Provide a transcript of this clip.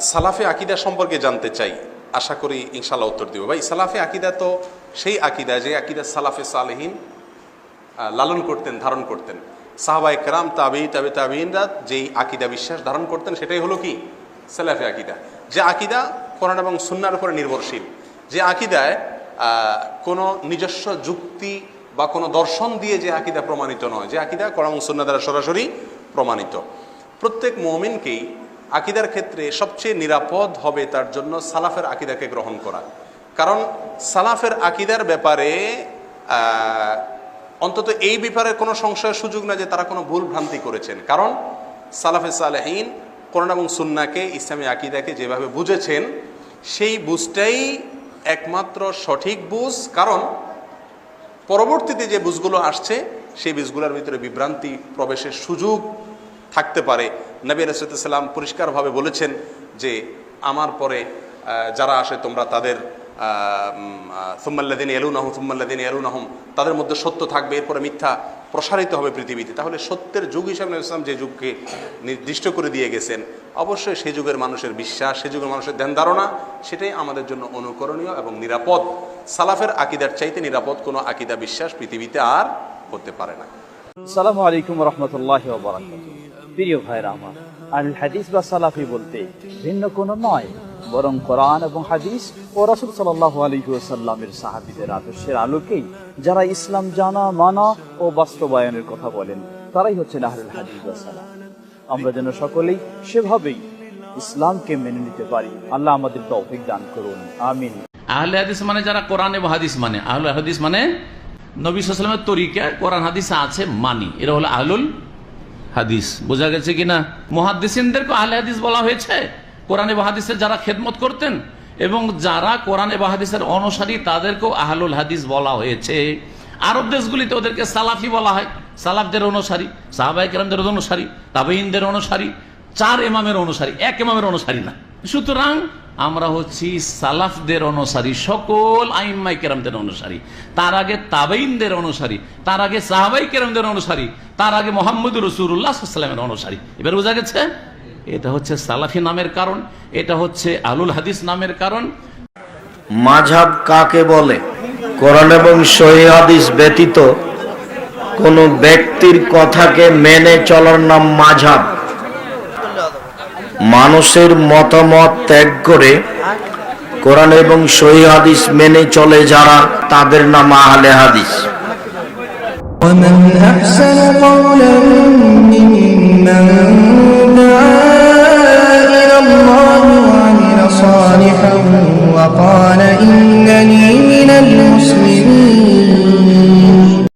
সালাফে আকিদা সম্পর্কে জানতে চাই। আশা করি ইনশাল্লাহ উত্তর দিব। ভাই, সালাফে আকিদা তো সেই আকিদা, যে আকিদা সালাফে সালেহীন লালন করতেন, ধারণ করতেন। সাহাবা একরাম তাবি তাবে তাবিনরা যেই আকিদা বিশ্বাস ধারণ করতেন, সেটাই হলো কি? সালাফে আকিদা। যে আকিদা কোরআন এবং সুন্নার উপরে নির্ভরশীল। যে আকিদায় কোনো নিজস্ব যুক্তি বা কোনো দর্শন দিয়ে যে আকিদা প্রমাণিত নয়। যে আকিদা কোরআন সুন্না দ্বারা সরাসরি প্রমাণিত। প্রত্যেক মমিনকেই আকিদার ক্ষেত্রে সবচেয়ে নিরাপদ হবে তার জন্য সালাফের আকিদাকে গ্রহণ করা। কারণ সালাফের আকিদার ব্যাপারে অন্তত এই ব্যাপারে কোনো সংশয়ের সুযোগ না যে তারা কোনো ভুল ভ্রান্তি করেছেন। কারণ সালাফে সালেহীন কোরআন এবং সুন্নাকে, ইসলামী আকিদাকে যেভাবে বুঝেছেন, সেই বুঝটাই একমাত্র সঠিক বুঝ। কারণ পরবর্তীতে যে বুঝগুলো আসছে, সেই বুঝগুলোর ভিতরে বিভ্রান্তি প্রবেশের সুযোগ থাকতে পারে। নবী রসুলাম পরিষ্কারভাবে বলেছেন যে, আমার পরে যারা আসে তোমরা তাদের সুম্মাল্লাদিন এলুনাহম সুম্মাল্লাদিন এলুনাহম তাদের মধ্যে সত্য থাকবে, এরপরে মিথ্যা প্রসারিত হবে পৃথিবীতে। তাহলে সত্যের যুগ হিসাবে ইসলাম যে যুগকে নির্দিষ্ট করে দিয়ে গেছেন, অবশ্যই সে যুগের মানুষের বিশ্বাস সে যুগের মানুষের ধ্যান ধারণা, সেটাই আমাদের জন্য অনুকরণীয় এবং নিরাপদ। সালাফের আকিদার চাইতে নিরাপদ কোনো আকিদা বিশ্বাস পৃথিবীতে আর হতে পারে না। সালামু আলাইকুম রহমতুল্লাহ প্রিয় ভাইরা আমার আল হাদিস বা সালাফি বলতে ভিন্ন কোনো নয়, বরং কোরআন এবং হাদিস ও রাসুল সাল্লাহ আলহিউসাল্লামের সাহাবিদের আদর্শের আলোকেই যারা ইসলাম জানা, মানা ও বাস্তবায়নের কথা বলেন, তারাই হচ্ছেন আহরুল হাদিস বা সালাফ। আমরা যেন সকলেই সেভাবেই ইসলামকে মেনে নিতে পারি। আল্লাহ আমাদের তৌফিক দান করুন। আমিন। আহলে হাদিস মানে যারা কোরআন এবং হাদিস মানে? আহলে হাদিস মানে নবী সাল্লামের তরিকা কোরআন, হাদিস আছে মানি। এরা হলো আহলুল হাদিস। বোঝা গেছে কিনা? মহাদিসিনদেরকে আহলে হাদিস বলা হয়েছে, কোরআনে বাহাদিসের যারা খেদমত করতেন এবং যারা কোরআনে বাহাদিসের অনুসারী তাদেরকেও আহলুল হাদিস বলা হয়েছে। আরব দেশগুলিতে ওদেরকে সালাফি বলা হয়। সালাফদের অনুসারী সাহাবাহিকদের অনুসারী তাবেইনদের অনুসারী চার এমামের অনুসারী, এক এমামের অনুসারী না। সুতরাং আমরা হচ্ছি সালাফদের অনুসারী, সকল আইম্মাই কেরামদের অনুসারী। তার আগে তাবেইনদের অনুসারী, তার আগে সাহাবাই কেরামদের অনুসারী, তার আগে মোহাম্মদ সাল্লামের অনুসারী। এবার বোঝা গেছে? এটা হচ্ছে সালাফি নামের কারণ, এটা হচ্ছে আলুল হাদিস নামের কারণ। মাঝহাব কাকে বলে? কোরআন এবং হাদিস ব্যতীত কোন ব্যক্তির কথাকে মেনে চলার নাম মাঝহাব। মানুষের মতামত ত্যাগ করে কোরআন এবং সহি হাদিস মেনে চলে যারা তাদের নাম আহলে হাদিস ومن أحسن قولا ممن دعا إلى الله وعمل صالحا وقال